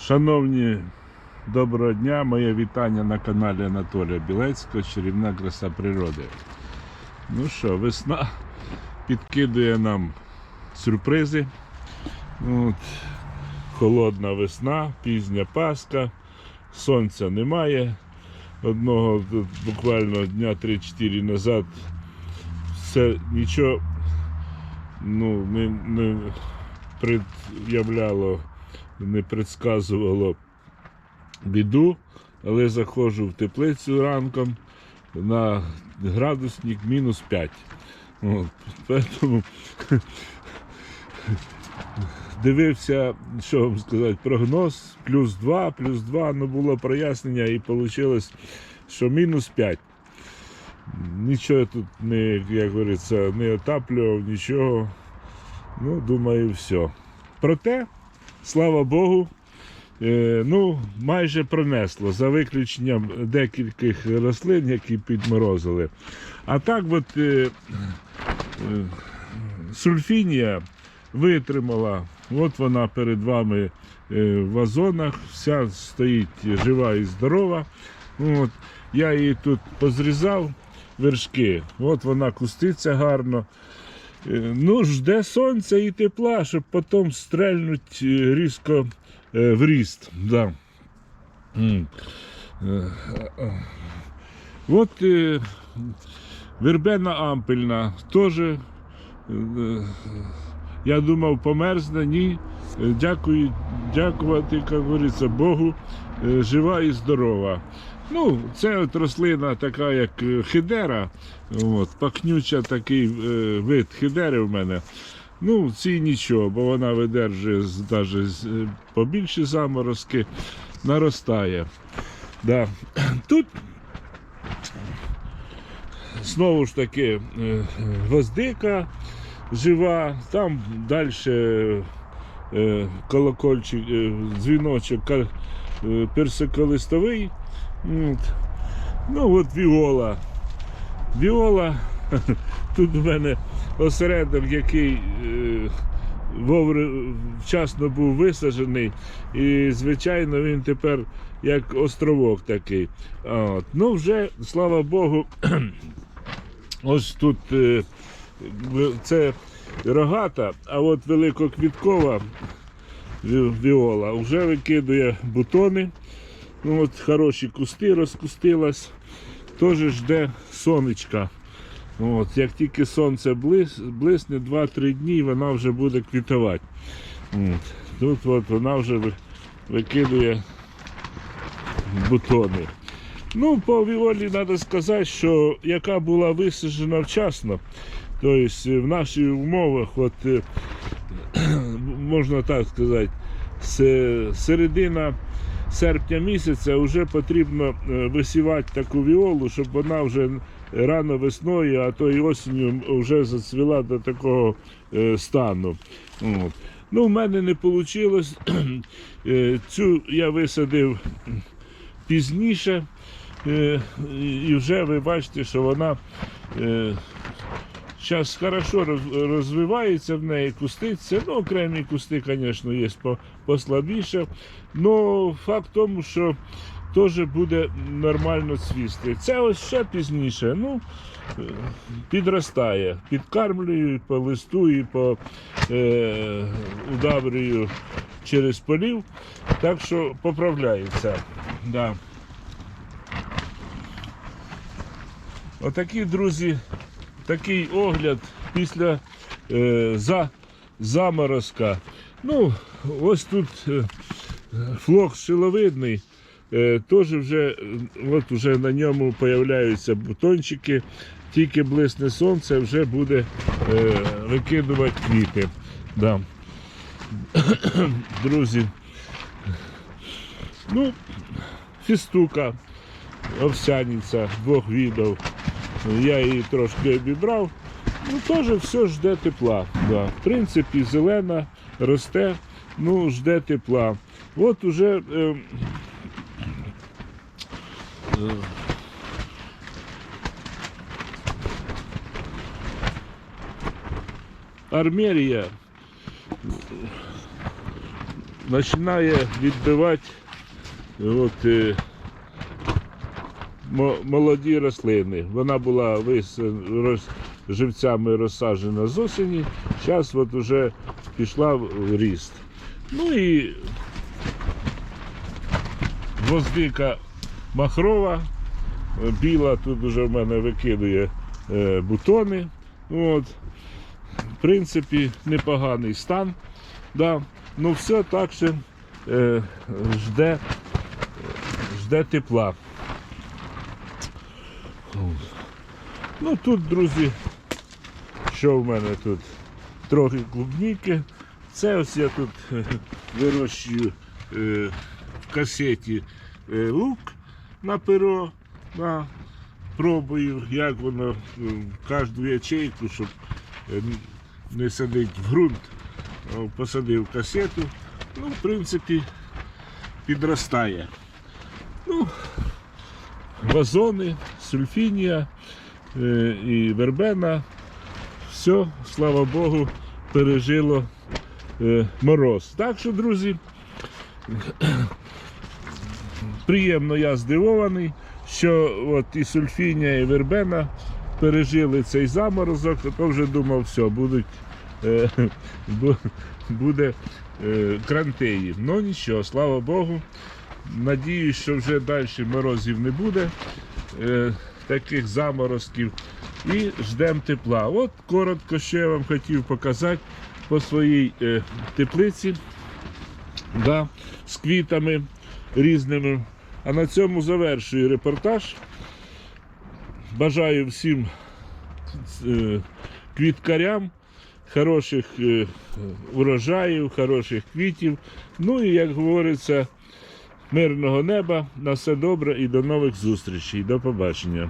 Шановні, доброго дня, моє вітання на каналі Анатолія Білецького, чарівна краса природи. Ну що, весна підкидує нам сюрпризи. От, холодна весна, пізня Пасха, сонця немає. Одного буквально дня 3-4 назад все нічого ну, не, не пред'являло не предсказувало біду, але заходжу в теплицю ранком на градусник мінус 5. От, дивився, що вам сказати, прогноз, плюс 2, плюс 2, ну було прояснення і вийшло, що мінус 5. Нічого тут не, як говориться, не отаплював, нічого. Ну, думаю, все. Проте, слава Богу, е, ну, майже пронесло, за виключенням декількох рослин, які підморозили. А так от е, е, сульфінія витримала. От вона перед вами в вазонах, вся стоїть жива і здорова. От, я її тут позрізав вершки. От вона куститься гарно. Е, Ну, жде сонця і тепла, щоб потім стрельнуть е, різко е, в ріст. Да. От вербена ампельна теж. Я думав, померзне, ні. Е, Дякую, дякувати, як говориться, Богу, е, жива і здорова. Ну, це от рослина така, як е, хидера, от, пахнюча такий е, вид хидери в мене. Ну, ці нічого, бо вона видержує е, побільші заморозки, наростає. Да. Тут знову ж таки гвоздика жива, там далі е, колокольчик, е, дзвіночок е, персиколистовий. Ну от віола. Віола. Тут у мене осередок, який е, вовре- вчасно був висаджений, і, звичайно, він тепер як островок такий. От. Ну, вже, слава Богу, ось тут це рогата, а от великоквіткова віола вже викидує бутони. Ну, от хороші кусти розкустилась. Теж жде сонечка. От, як тільки сонце блис, блисне 2-3 дні, вона вже буде квітувати. От. Тут от вона вже викидує бутони. Ну, по віолі треба сказати, що яка була висаджена вчасно, тобто в наших умовах, от, е, можна так сказати, се- середина серпня місяця вже потрібно е, висівати таку віолу, щоб вона вже рано весною, а то й осінню вже зацвіла до такого е, стану. От. Ну, в мене не вийшло. Цю я висадив пізніше. Е, І вже ви бачите, що вона зараз хорошо роз- розвивається в неї, куститься. Ну, окремі кусти, звісно, є по- послабіше. Ну, факт в тому, що теж буде нормально цвісти. Це ось ще пізніше. Ну, підростає. Підкармлюю по листу, і по е, удаврюю через полів. Так що поправляється. Да. Отакі, друзі, такий огляд після е, за, заморозка. Ну, ось тут е, флок шиловидний. Е, теж вже, от вже на ньому появляються бутончики. Тільки блисне сонце, вже буде е, викидувати квіти. Да. Друзі. Ну, фістука, овсяниця двох видів. Я її трошки обібрав. Ну, теж все жде тепла. Да. В принципі, зелена росте, ну, жде тепла. От уже е, е, Армерія починає відбивати от, е, молоді рослини. Вона була вис, роз, живцями розсаджена з осені, зараз от уже пішла в ріст. Ну і гвоздика махрова, біла тут уже в мене викидує е, бутони. От. В принципі, непоганий стан. Да. Ну все так же е, жде, жде тепла. Ну тут, друзі, що в мене тут? Трохи клубніки. Це ось я тут вирощую е, в касеті е, лук на перо. Да. Пробую, як воно е, кожну ячейку, щоб не садить в ґрунт. Посадив касету. Ну, в принципі, підростає. Вазони, сульфінія е, і вербена. Все, слава Богу, пережило е, мороз. Так що, друзі, приємно я здивований, що от і сульфінія, і вербена пережили цей заморозок, то вже думав, все, будуть, е, буде крантеї. Ну нічого, слава Богу. Надіюсь, що вже далі морозів не буде, е, таких заморозків. І ждемо тепла. От коротко, що я вам хотів показати по своїй е, теплиці да, з квітами різними. А на цьому завершую репортаж. Бажаю всім е, квіткарям хороших е, урожаїв, хороших квітів. Ну і, як говориться, мирного неба, на все добре і до нових зустрічей. До побачення.